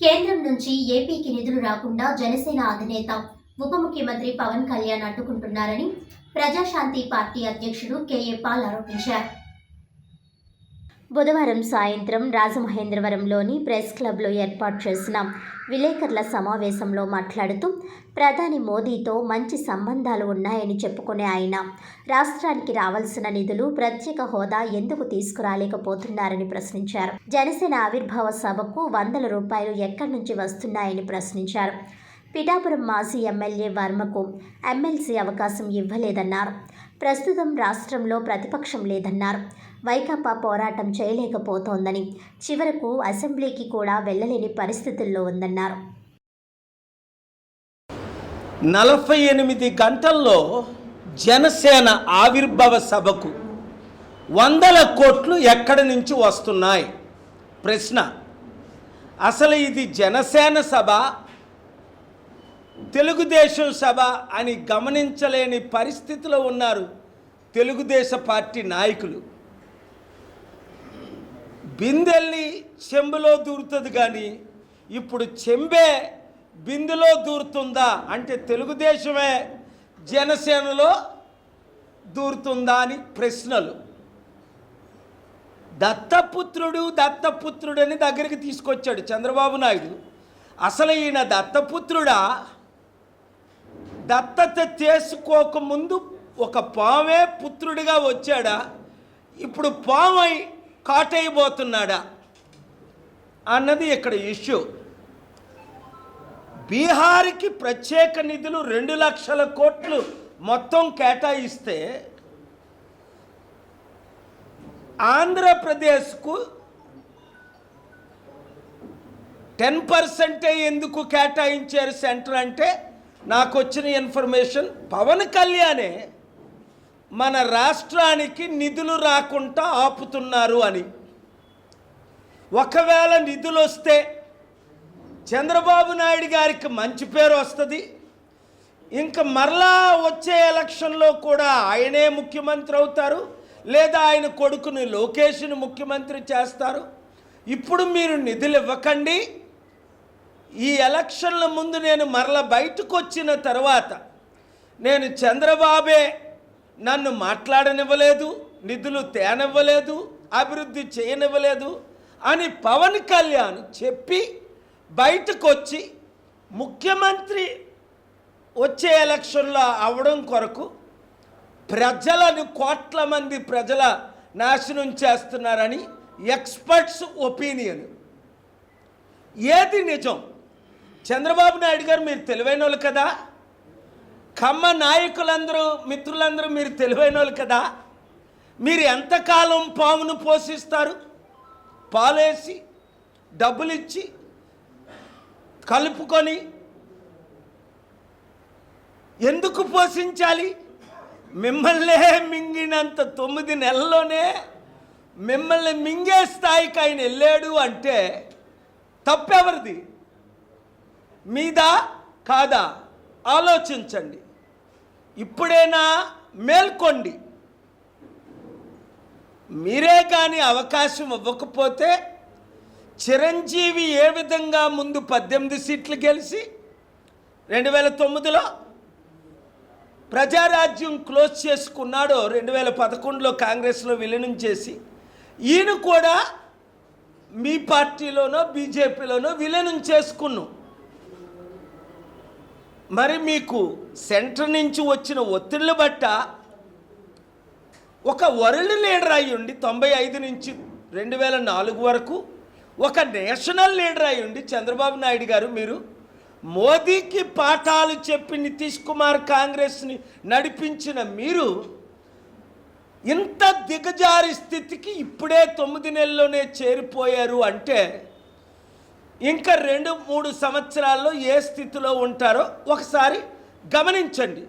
కేంద్రం నుంచి ఏపీకి నిధులు రాకుండా జనసేన అధినేత ఉప ముఖ్యమంత్రి పవన్ కళ్యాణ్ అడ్డుకుంటున్నారని ప్రజాశాంతి పార్టీ అధ్యక్షుడు కేఏ పాల్ ఆరోపించారు. బుధవారం సాయంత్రం రాజమహేంద్రవరంలోని ప్రెస్ క్లబ్లో ఏర్పాటు చేసిన విలేకరుల సమావేశంలో మాట్లాడుతూ ప్రధాని మోదీతో మంచి సంబంధాలు ఉన్నాయని చెప్పుకునే ఆయన రాష్ట్రానికి రావాల్సిన నిధులు ప్రత్యేక హోదా ఎందుకు తీసుకురాలేకపోతున్నారని ప్రశ్నించారు. జనసేన ఆవిర్భావ సభకు వందల రూపాయలు ఎక్కడి నుంచి వస్తున్నాయని ప్రశ్నించారు. పిఠాపురం మాజీ ఎమ్మెల్యే వర్మకు ఎమ్మెల్సీ అవకాశం ఇవ్వలేదన్నారు. ప్రస్తుతం రాష్ట్రంలో ప్రతిపక్షం లేదన్నారు. వైకాపా పోరాటం చేయలేకపోతోందని చివరకు అసెంబ్లీకి కూడా వెళ్ళలేని పరిస్థితుల్లో ఉందన్నారు. నలభై ఎనిమిది గంటల్లో జనసేన ఆవిర్భావ సభకు వందల కోట్లు ఎక్కడి నుంచి వస్తున్నాయి? ప్రశ్న. అసలు ఇది జనసేన సభ తెలుగుదేశం సభ అని గమనించలేని పరిస్థితిలో ఉన్నారు తెలుగుదేశ పార్టీ నాయకులు. బిందెల్ని చెంబులో దూరుతుంది కానీ ఇప్పుడు చెంబే బిందులో దూరుతుందా అంటే తెలుగుదేశమే జనసేనలో దూరుతుందా అని ప్రశ్నలు. దత్తపుత్రుడు దత్తపుత్రుడని దగ్గరికి తీసుకొచ్చాడు చంద్రబాబు నాయుడు. అసలు ఈయన దత్తపుత్రుడా? దత్తత చేసుకోకముందు ఒక పామే పుత్రుడిగా వచ్చాడా? ఇప్పుడు పామై కాటైపోతున్నాడా? అన్నది ఇక్కడ ఇష్యూ. బీహార్కి ప్రత్యేక నిధులు రెండు లక్షల కోట్లు మొత్తం కేటాయిస్తే ఆంధ్రప్రదేశ్కు టెన్ పర్సెంటే ఎందుకు కేటాయించారు సెంటర్ అంటే నాకు వచ్చిన ఇన్ఫర్మేషన్ పవన్ కళ్యాణే మన రాష్ట్రానికి నిధులు రాకుండా ఆపుతున్నారు అని. ఒకవేళ నిధులు వస్తే చంద్రబాబు నాయుడు గారికి మంచి పేరు వస్తుంది. ఇంకా మరలా వచ్చే ఎలక్షన్లో కూడా ఆయనే ముఖ్యమంత్రి అవుతారు. లేదా ఆయన కొడుకుని లోకేష్ని ముఖ్యమంత్రి చేస్తారు. ఇప్పుడు మీరు నిధులు ఇవ్వకండి. ఈ ఎలక్షన్ల ముందు నేను మరల బయటకు వచ్చిన తర్వాత నేను చంద్రబాబే నన్ను మాట్లాడనివ్వలేదు నిధులు తేనివ్వలేదు అభివృద్ధి చేయనివ్వలేదు అని పవన్ కళ్యాణ్ చెప్పి బయటకు వచ్చి ముఖ్యమంత్రి వచ్చే ఎలక్షన్లో అవడం కొరకు ప్రజలను కోట్ల మంది ప్రజల నాశనం చేస్తున్నారని ఎక్స్పర్ట్స్ ఒపీనియన్. ఏది నిజం? చంద్రబాబు నాయుడు గారు మీరు తెలివైన వాళ్ళు కదా? కమ్మ నాయకులందరూ మిత్రులందరూ మీరు తెలివైన వాళ్ళు కదా. మీరు ఎంతకాలం పామును పోషిస్తారు? పాలేసి డబ్బులిచ్చి కలుపుకొని ఎందుకు పోషించాలి? మిమ్మల్నే మింగినంత తొమ్మిది నెలల్లోనే మిమ్మల్ని మింగే స్థాయికి ఆయన వెళ్ళాడు అంటే తప్పెవరిది? మీదా? కాదా? ఆలోచించండి. ఇప్పుడైనా? మేల్కొండి. మీరే కానీ అవకాశం ఇవ్వకపోతే చిరంజీవి ఏ విధంగా ముందు పద్దెనిమిది సీట్లు గెలిచి రెండు వేల తొమ్మిదిలో ప్రజారాజ్యం క్లోజ్ చేసుకున్నాడో రెండు వేల పదకొండులో కాంగ్రెస్లో విలీనం చేసి ఈయన కూడా మీ పార్టీలోనో బీజేపీలోనో విలీనం చేసుకున్నాం. మరి మీకు సెంటర్ నుంచి వచ్చిన ఒత్తిళ్ళు బట్ట ఒక వరల్డ్ లీడర్ అయ్యుండి తొంభై ఐదు నుంచి రెండు వేల నాలుగు వరకు ఒక నేషనల్ లీడర్ అయ్యుండి చంద్రబాబు నాయుడు గారు మీరు మోదీకి పాఠాలు చెప్పి నితీష్ కుమార్ కాంగ్రెస్ని నడిపించిన మీరు ఇంత దిగజారి స్థితికి ఇప్పుడే తొమ్మిది నెలల్లోనే చేరిపోయారు అంటే ఇంకా రెండు మూడు సంవత్సరాల్లో ఏ స్థితిలో ఉంటారో ఒకసారి గమనించండి.